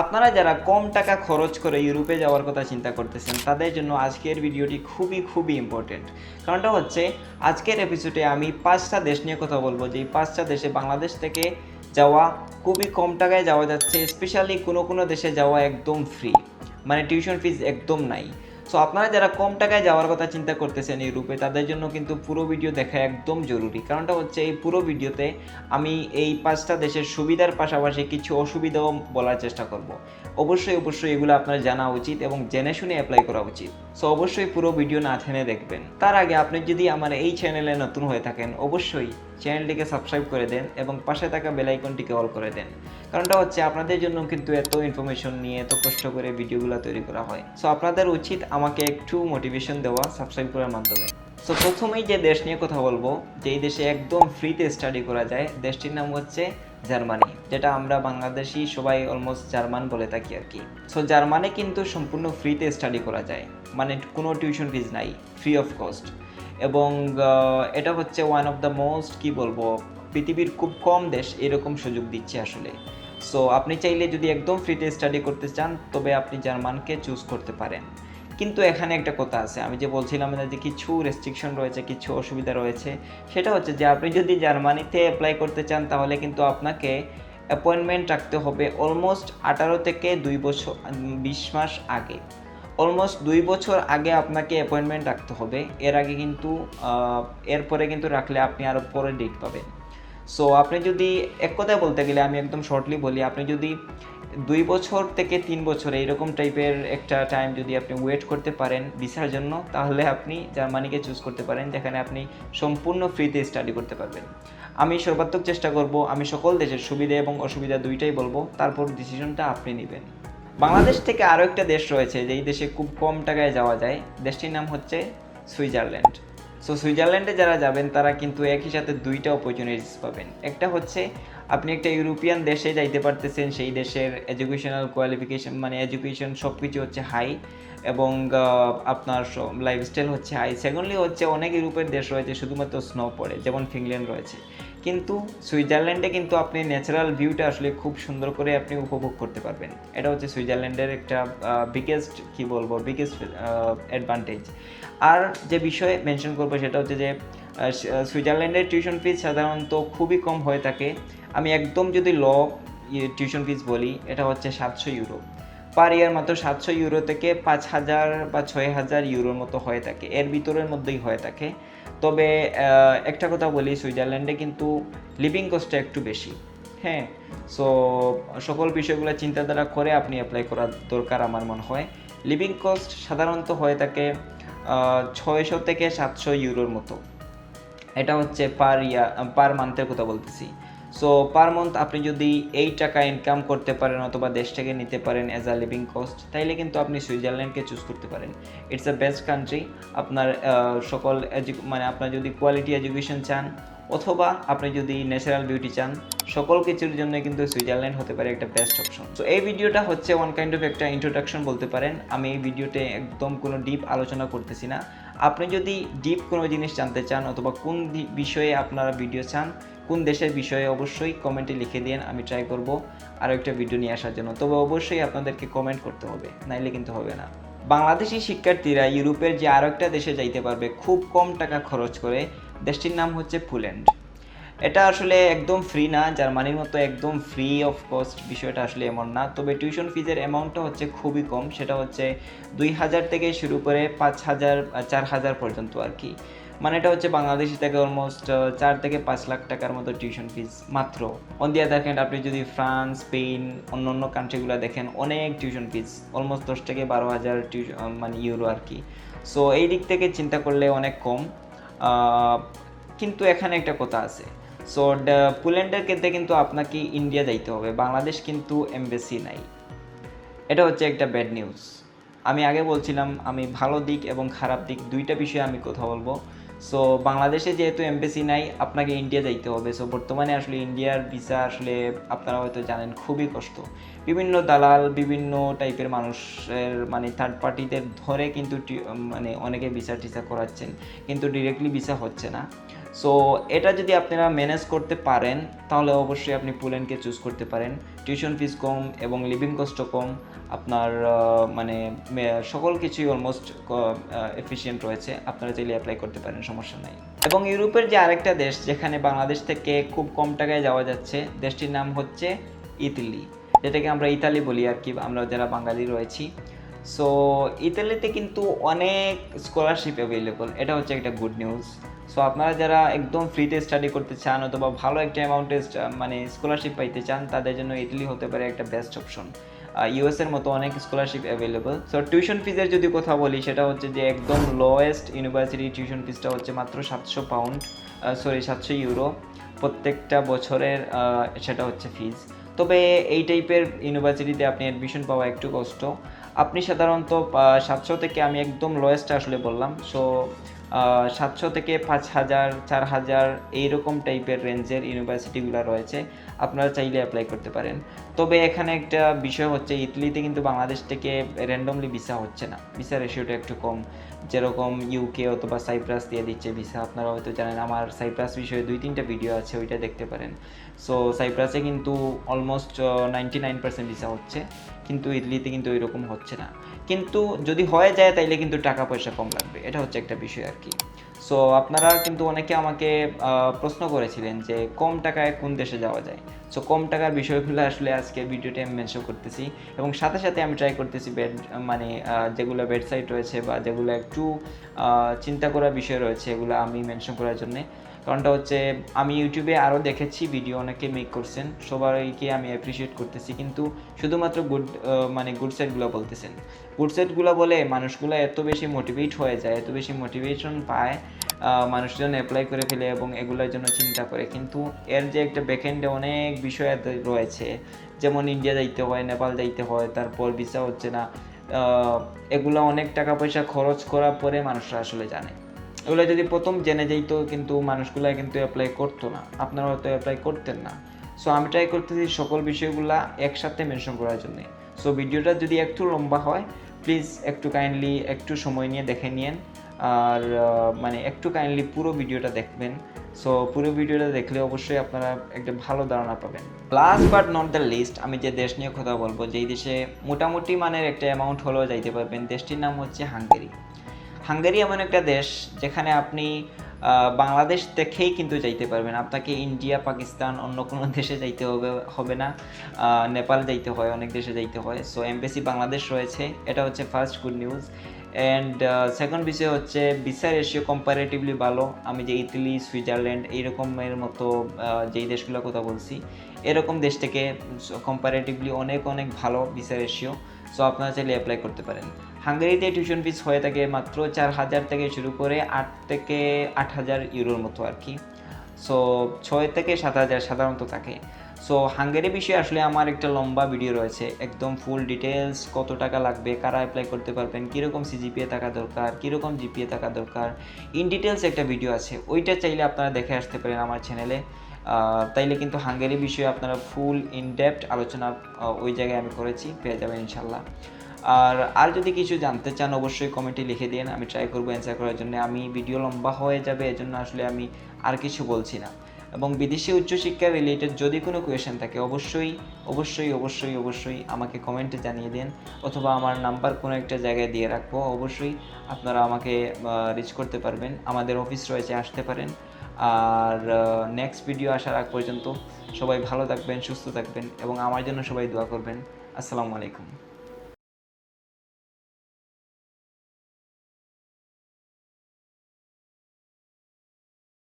আপনারা যারা কম টাকা খরচ করে ইউরোপে যাওয়ার কথা চিন্তা করতেছেন, তাদের জন্য আজকের ভিডিওটি খুবই খুবই ইম্পর্টেন্ট কারণটা হচ্ছে, আজকের এপিসোডে আমি পাঁচটা দেশ নিয়ে কথা বলব যে পাঁচটা দেশে বাংলাদেশ থেকে যাওয়া খুবই কম টাকায় যাওয়া যাচ্ছে স্পেশালি কোনো কোনো দেশে যাওয়া একদম ফ্রি মানে টিউশন ফিজ একদম নাই। সো আপনারা যারা কম টাকায় যাওয়ার কথা চিন্তা করতেছেন ইউরোপে তাদের জন্য কিন্তু পুরো ভিডিও দেখা একদম জরুরি। কারণটা হচ্ছে এই পুরো ভিডিওতে আমি এই পাঁচটা দেশের সুবিধার পাশাপাশি কিছু অসুবিধাও বলার চেষ্টা করব। অবশ্যই অবশ্যই এগুলো আপনার জানা উচিত এবং জেনে শুনে অ্যাপ্লাই করা উচিত। সো অবশ্যই পুরো ভিডিও না থেমে দেখবেন। তার আগে আপনি যদি আমার এই চ্যানেলে নতুন হয়ে থাকেন, অবশ্যই চ্যানেলটিকে সাবস্ক্রাইব করে দেন এবং পাশে থাকা বেল আইকনটিকে অল করে দেন। কারণটা হচ্ছে আপনাদের জন্য কিন্তু এত ইনফরমেশন নিয়ে, এত কষ্ট করে ভিডিওগুলো তৈরি করা হয়। সো আপনাদের উচিত আমাকে একটু মোটিভেশন দেওয়া সাবস্ক্রাইব করার মাধ্যমে। সো প্রথমেই যে দেশ নিয়ে কথা বলব যে এই দেশে একদম ফ্রিতে স্টাডি করা যায়, দেশটির নাম হচ্ছে জার্মানি, যেটা আমরা বাংলাদেশি সবাই অলমোস্ট জার্মান বলে থাকি আর কি। সো জার্মানে কিন্তু সম্পূর্ণ ফ্রিতে স্টাডি করা যায়। মানে কোনো টিউশন ফিজ নাই ফ্রি অফ কস্ট এবং এটা হচ্ছে ওয়ান অফ দ্য মোস্ট কি বলব, পৃথিবীর খুব কম দেশ এরকম সুযোগ দিচ্ছে আসলে। সো আপনি চাইলে যদি একদম ফ্রিতে স্টাডি করতে চান, তবে আপনি জার্মানকে চুজ করতে পারেন। কিন্তু এখানে একটা কথা আছে। আমি যে বলছিলাম যে কিছু রেস্ট্রিকশন রয়েছে, কিছু অসুবিধা রয়েছে, সেটা হচ্ছে যে আপনি যদি জার্মানিতে অ্যাপ্লাই করতে চান, তাহলে কিন্তু আপনাকে অ্যাপয়েন্টমেন্ট রাখতে হবে অলমোস্ট আঠারো থেকে দুই বছর, বিশ মাস আগে। অলমোস্ট দুই বছর আগে আপনাকে অ্যাপয়েন্টমেন্ট রাখতে হবে। এর আগে কিন্তু এরপরে কিন্তু রাখলে আপনি আরও পরে ডেট পাবেন। সো আপনি যদি এক কথায় বলতে গেলে আমি একদম শর্টলি বলি, আপনি যদি দুই বছর থেকে তিন বছর এইরকম টাইপের একটা টাইম যদি আপনি ওয়েট করতে পারেন ভিসার জন্য, তাহলে আপনি জার্মানিকে চুজ করতে পারেন, যেখানে আপনি সম্পূর্ণ ফ্রিতে স্টাডি করতে পারবেন। আমি সর্বাত্মক চেষ্টা করব, আমি সকল দেশের সুবিধা এবং অসুবিধা দুইটাই বলব, তারপর ডিসিশনটা আপনি নেবেন। বাংলাদেশ থেকে আরও একটা দেশ রয়েছে, যেই দেশে খুব কম টাকায় যাওয়া যায়, দেশটির নাম হচ্ছে সুইজারল্যান্ড। সো সুইজারল্যান্ডে যারা যাবেন, তারা কিন্তু একই সাথে দুইটা অপরচুনিটিস পাবেন। একটা হচ্ছে, আপনি একটা ইউরোপিয়ান দেশে যাইতে পারতেছেন, সেই দেশের এডুকেশনাল কোয়ালিফিকেশন মানে এডুকেশন সব কিছু হচ্ছে হাই এবং আপনার লাইফস্টাইল হচ্ছে হাই সেকেন্ডলি হচ্ছে, অনেক ইউরোপের দেশ রয়েছে, শুধুমাত্র স্নো পড়ে, যেমন ফিনল্যান্ড রয়েছে। কিন্তু সুইজারল্যান্ডে কিন্তু আপনি ন্যাচারাল ভিউটা আসলে খুব সুন্দর করে আপনি উপভোগ করতে পারবেন। এটা হচ্ছে সুইজারল্যান্ডের একটা বিগেস্ট কি বলব বিগেস্ট অ্যাডভান্টেজ আর যে বিষয়ে মেনশন করব সেটা হচ্ছে যে সুইজারল্যান্ডের টিউশন ফিজ সাধারণত খুবই কম হয়ে থাকে। আমি একদম যদি ল টিউশন ফিজ বলি, এটা হচ্ছে সাতশো ইউরো পার ইয়ার মাত্র সাতশো ইউরো থেকে পাঁচ হাজার বা ছয় হাজার ইউরোর মতো হয়ে থাকে। এর ভিতরের মধ্যেই হয়ে থাকে। তবে একটা কথা বলি, সুইজারল্যান্ডে কিন্তু লিভিং কস্টটা একটু বেশি। হ্যাঁ সো সকল বিষয়গুলো চিন্তাধারা করে আপনি অ্যাপ্লাই করা দরকার আমার মনে হয়। লিভিং কস্ট সাধারণত হয়ে থাকে ছয়শো থেকে সাতশো ইউরোর মতো। এটা হচ্ছে পার ইয়ার, পার মান্থের কথা বলতেছি। সো পার মান্থ আপনি যদি এই টাকা ইনকাম করতে পারেন অথবা দেশ থেকে নিতে পারেন অ্যাজ আ লিভিং কস্ট তাইলে কিন্তু আপনি সুইজারল্যান্ডকে চুজ করতে পারেন। ইটস আ বেস্ট কান্ট্রি আপনার সকল মানে আপনার যদি কোয়ালিটি এডুকেশন চান অথবা আপনি যদি ন্যাচারাল বিউটি চান, সকল কিছুর জন্য কিন্তু সুইজারল্যান্ড হতে পারে একটা বেস্ট অপশন তো এই ভিডিওটা হচ্ছে ওয়ান কাইন্ড অফ একটা ইন্ট্রোডাকশন বলতে পারেন। আমি এই ভিডিওতে একদম কোনো ডিপ আলোচনা করতেছি না। আপনি যদি ডিপ কোনো জিনিস জানতে চান অথবা কোন বিষয়ে আপনারা ভিডিও চান কোন দেশের বিষয়ে অবশ্যই কমেন্টে লিখে দিন আমি ট্রাই করব আরও একটা ভিডিও নিয়ে আসার জন্য। তবে অবশ্যই আপনাদেরকে কমেন্ট করতে হবে, নাইলে কিন্তু হবে না। বাংলাদেশি শিক্ষার্থীরা ইউরোপের যে আরও একটা দেশে যাইতে পারবে, খুব কম টাকা খরচ করে, দেশটির নাম হচ্ছে পোল্যান্ড এটা আসলে একদম ফ্রি না, জার্মানির মতো একদম ফ্রি অফ কস্ট বিষয়টা আসলে এমন না। তবে টিউশন ফিজের অ্যামাউন্টটা হচ্ছে খুবই কম, সেটা হচ্ছে দুই হাজার থেকে শুরু করে পাঁচ হাজার, চার হাজার পর্যন্ত আর কি। মানে এটা হচ্ছে বাংলাদেশি থেকে অলমোস্ট চার থেকে পাঁচ লাখ টাকার মতো টিউশন ফিজ মাত্র। অন দি আদার হ্যান্ড আপনি যদি ফ্রান্স স্পেন অন্য অন্য কান্ট্রিগুলো দেখেন, অনেক টিউশন ফিজ অলমোস্ট দশ থেকে বারো হাজার টিউশন মানে ইউরো আর কি। সো এই দিক থেকে চিন্তা করলে অনেক কম। কিন্তু এখানে একটা কথা আছে। সো পোল্যান্ডের ক্ষেত্রে কিন্তু আপনাকে ইন্ডিয়া যাইতে হবে। বাংলাদেশ কিন্তু এমবেসি নাই। এটা হচ্ছে একটা ব্যাড নিউজ আমি আগে বলছিলাম, আমি ভালো দিক এবং খারাপ দিক দুইটা বিষয়ে আমি কথা বলব। সো বাংলাদেশে যেহেতু এমবেসি নাই, আপনাকে ইন্ডিয়া যাইতে হবে। সো বর্তমানে আসলে ইন্ডিয়ার ভিসা আসলে আপনারা হয়তো জানেন, খুবই কষ্ট। বিভিন্ন দালাল, বিভিন্ন টাইপের মানুষের মানে থার্ড পার্টিদের ধরে কিন্তু মানে অনেকে ভিসা টিসা করাচ্ছেন। কিন্তু ডিরেক্টলি ভিসা হচ্ছে না। সো এটা যদি আপনারা ম্যানেজ করতে পারেন, তাহলে অবশ্যই আপনি পুলেনকে চুজ করতে পারেন। টিউশন ফিস কম এবং লিভিং কস্টও কম। আপনার মানে সকল কিছুই অলমোস্ট এফিসিয়েন্ট রয়েছে। আপনারা চাইলে অ্যাপ্লাই করতে পারেন, সমস্যা নাই। এবং ইউরোপের যে আরেকটা দেশ, যেখানে বাংলাদেশ থেকে খুব কম টাকায় যাওয়া যাচ্ছে, দেশটির নাম হচ্ছে ইতালি। যেটাকে আমরা ইতালি বলি আর কি, আমরা যারা বাঙালি রয়েছি। সো ইতালিতে কিন্তু অনেক স্কলারশিপ অ্যাভেলেবল এটা হচ্ছে একটা গুড নিউজ সো আপনারা যারা একদম ফ্রিতে স্টাডি করতে চান অথবা ভালো একটা অ্যামাউন্টে মানে স্কলারশিপ পাইতে চান, তাদের জন্য ইতালি হতে পারে একটা বেস্ট অপশন ইউএস এর মতো অনেক স্কলারশিপ অ্যাভেলেবল সো টিউশন ফিজের যদি কথা বলি, সেটা হচ্ছে যে একদম লোয়েস্ট ইউনিভার্সিটি টিউশন ফিজটা হচ্ছে মাত্র সাতশো পাউন্ড সরি সাতশো ইউরো প্রত্যেকটা বছরের সেটা হচ্ছে ফিজ তবে এই টাইপের ইউনিভার্সিটিতে আপনি অ্যাডমিশন পাওয়া একটু কষ্ট। আপনি সাধারণত সাতশো থেকে আমি একদম লোয়েস্ট আসলে বললাম। সো সাতশো থেকে পাঁচ হাজার, চার হাজার এইরকম টাইপের রেঞ্জের ইউনিভার্সিটিগুলো রয়েছে। আপনারা চাইলে অ্যাপ্লাই করতে পারেন। তবে এখানে একটা বিষয় হচ্ছে, ইতালিতে কিন্তু বাংলাদেশ থেকে র্যান্ডমলি ভিসা হচ্ছে না। ভিসা রেশিওটা একটু কম। যেরকম ইউকে অথবা সাইপ্রাস দিয়ে দিচ্ছে ভিসা আপনারা হয়তো জানেন, আমার সাইপ্রাস বিষয়ে দুই তিনটা ভিডিও আছে, ওইটা দেখতে পারেন। সো সাইপ্রাসে কিন্তু almost ninety nine percent visa হচ্ছে। কিন্তু ইতালিতে কিন্তু এরকম হচ্ছে না। কিন্তু যদি হয়ে যায়, তাইলে কিন্তু টাকা পয়সা কম লাগবে। এটা হচ্ছে একটা বিষয় আর কি। সো আপনারা কিন্তু অনেকে আমাকে প্রশ্ন করেছিলেন যে কম টাকায় কোন দেশে যাওয়া যায়? সো কম টাকার বিষয়গুলো আসলে আজকে ভিডিওটি আমি মেনশন করতেছি এবং সাথে সাথে আমি ট্রাই করতেছি বেড মানে যেগুলো ওয়েবসাইট রয়েছে বা যেগুলো একটু চিন্তা করার বিষয় রয়েছে এগুলো আমি মেনশন করার জন্যে। কারণটা হচ্ছে, আমি ইউটিউবে আরও দেখেছি ভিডিও অনেকে মেক করছেন, সবাইকে আমি অ্যাপ্রিসিয়েট করতেছি। কিন্তু শুধুমাত্র গুড মানে গুড সাইডগুলো বলতেছেন। গুড সাইডগুলো বলে মানুষগুলো এত বেশি মোটিভেট হয়ে যায়, এত বেশি মোটিভেশন পায় মানুষজন অ্যাপ্লাই করে ফেলে এবং এগুলোর জন্য চিন্তা করে। কিন্তু এর যে একটা ব্যাকএন্ডে অনেক বিষয় রয়েছে, যেমন ইন্ডিয়া যাইতে হয় নেপাল যাইতে হয়, তারপর ভিসা হচ্ছে না এগুলো অনেক টাকা পয়সা খরচ করার পরে মানুষরা আসলে জানে। এগুলো যদি প্রথম জেনে যাইতো, কিন্তু মানুষগুলো কিন্তু অ্যাপ্লাই করতো না। আপনারা হয়তো অ্যাপ্লাই করতেন না। সো আমি ট্রাই করতেছি সকল বিষয়গুলা একসাথে মেনশন করার জন্য। সো ভিডিওটা যদি একটু লম্বা হয় প্লিজ একটু কাইন্ডলি একটু সময় নিয়ে দেখে নিন আর মানে একটু কাইন্ডলি পুরো ভিডিওটা দেখবেন। সো পুরো ভিডিওটা দেখলে অবশ্যই আপনারা একটা ভালো ধারণা পাবেন। Last but not the least আমি যে দেশ নিয়ে কথা বলব, যেই দেশে মোটামুটি মানের একটা অ্যামাউন্ট হলেও যাইতে পারবেন, দেশটির নাম হচ্ছে হাঙ্গেরি। হাঙ্গেরি এমন একটা দেশ যেখানে আপনি বাংলাদেশ দেখেই কিন্তু যাইতে পারবেন। আপনাকে ইন্ডিয়া, পাকিস্তান অন্য কোনো দেশে যাইতে হবে হবে না। নেপাল যাইতে হয়, অনেক দেশে যাইতে হয়। সো এমবেসি বাংলাদেশ রয়েছে। এটা হচ্ছে first good news and second বিষয় হচ্ছে ভিসা রেশিও কম্পারেটিভলি ভালো। আমি যে ইতালি, সুইজারল্যান্ড, এইরকমের মতো যেই দেশগুলোর কথা বলছি এরকম দেশ থেকে কম্পারেটিভলি অনেক অনেক ভালো ভিসা রেশিও সো আপনারা চাইলে অ্যাপ্লাই করতে পারেন। হাঙ্গেরিতে টিউশন ফিস হয়ে থাকে মাত্র চার হাজার থেকে শুরু করে আট থেকে আট হাজার ইউরোর মতো আর কি। সো ছয় থেকে সাত হাজার সাধারণত থাকে। সো হাঙ্গেরি বিষয়ে আসলে আমার একটা লম্বা ভিডিও রয়েছে। একদম ফুল ডিটেলস কত টাকা লাগবে, কারা অ্যাপ্লাই করতে পারবেন, কীরকম সিজিপিএ থাকা দরকার, কীরকম জিপিএ থাকা দরকার ইন ডিটেলস একটা ভিডিও আছে। ওইটা চাইলে আপনারা দেখে আসতে পারেন আমার চ্যানেলে তাইলে কিন্তু হাঙ্গেরি বিষয়ে আপনারা ফুল ইন ডেপথ আলোচনা ওই জায়গায় আমি করেছি, পেয়ে যাবেন ইনশাল্লাহ। আর আর যদি কিছু জানতে চান, অবশ্যই কমেন্টে লিখে দিন, আমি ট্রাই করব অ্যান্সার করার জন্য। আমি ভিডিও লম্বা হয়ে যাবে, এজন্য আসলে আমি আর কিছু বলছি না। এবং বিদেশি উচ্চশিক্ষা রিলেটেড যদি কোনো কোয়েশ্চেন থাকে, অবশ্যই অবশ্যই অবশ্যই অবশ্যই আমাকে কমেন্টে জানিয়ে দিন, অথবা আমার নাম্বার কোনো একটা জায়গায় দিয়ে রাখব। অবশ্যই আপনারা আমাকে রিচ করতে পারবেন। আমাদের অফিস রয়েছে, আসতে পারেন। আর নেক্সট ভিডিও আসার আগ পর্যন্ত সবাই ভালো থাকবেন, সুস্থ থাকবেন এবং আমার জন্য সবাই দোয়া করবেন। আসসালামু আলাইকুম।